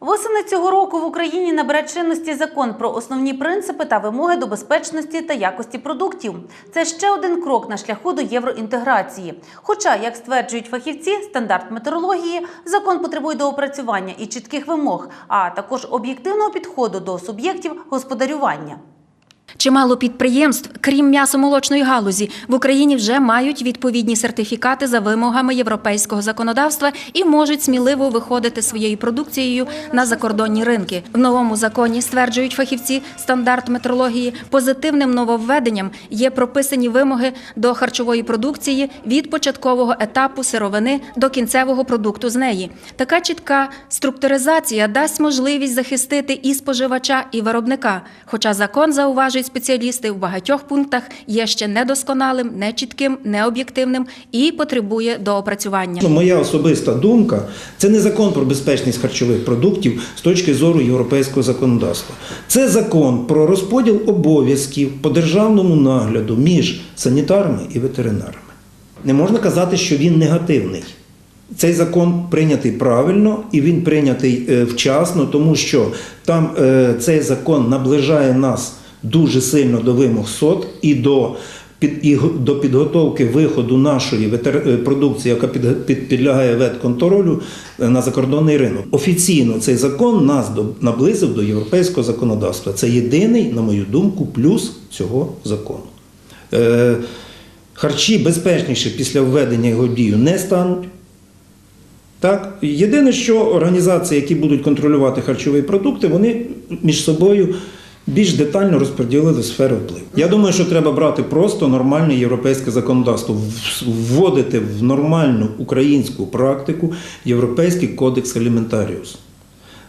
Восени цього року в Україні набере чинності закон про основні принципи та вимоги до безпечності та якості продуктів. Це ще один крок на шляху до євроінтеграції. Хоча, як стверджують фахівці, стандарт метеорології закон потребує доопрацювання і чітких вимог, а також об'єктивного підходу до суб'єктів господарювання. Чимало підприємств, крім м'ясомолочної галузі, в Україні вже мають відповідні сертифікати за вимогами європейського законодавства і можуть сміливо виходити своєю продукцією на закордонні ринки. В новому законі стверджують фахівці стандарт метрології. Позитивним нововведенням є прописані вимоги до харчової продукції від початкового етапу сировини до кінцевого продукту з неї. Така чітка структуризація дасть можливість захистити і споживача, і виробника. Хоча закон зауважують спеціалісти в багатьох пунктах є ще недосконалим, нечітким, необ'єктивним і потребує доопрацювання. Ну, Моя особиста думка це не закон про безпечність харчових продуктів з точки зору європейського законодавства. Це закон про розподіл обов'язків по державному нагляду між санітарами і ветеринарами. Не можна казати, що він негативний. Цей закон прийнятий правильно і він прийнятий е, вчасно, тому що там е, цей закон наближає нас дуже сильно до вимог СОТ і до під, і до підготовки виходу нашої е, продукції, яка під, під, підлягає ветконтролю е, на закордонний ринок. Офіційно цей закон нас до, наблизив до європейського законодавства. Це єдиний, на мою думку, плюс цього закону. Е, харчі безпечніші після введення його дію не стануть. Так, єдине, що організації, які будуть контролювати харчові продукти, вони між собою більш детально розподілили сфери впливу. Я думаю, що треба брати просто нормальне європейське законодавство, вводити в нормальну українську практику Європейський кодекс Аліментаріус.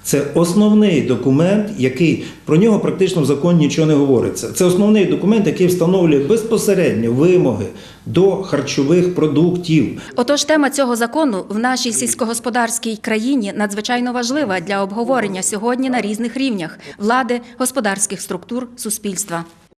Це основний документ, який про нього практично в законі нічого не говориться. Це основний документ, який встановлює безпосередньо вимоги до харчових продуктів. Отож, тема цього закону в нашій сільськогосподарській країні надзвичайно важлива для обговорення сьогодні на різних рівнях влади, господарських структур, суспільства.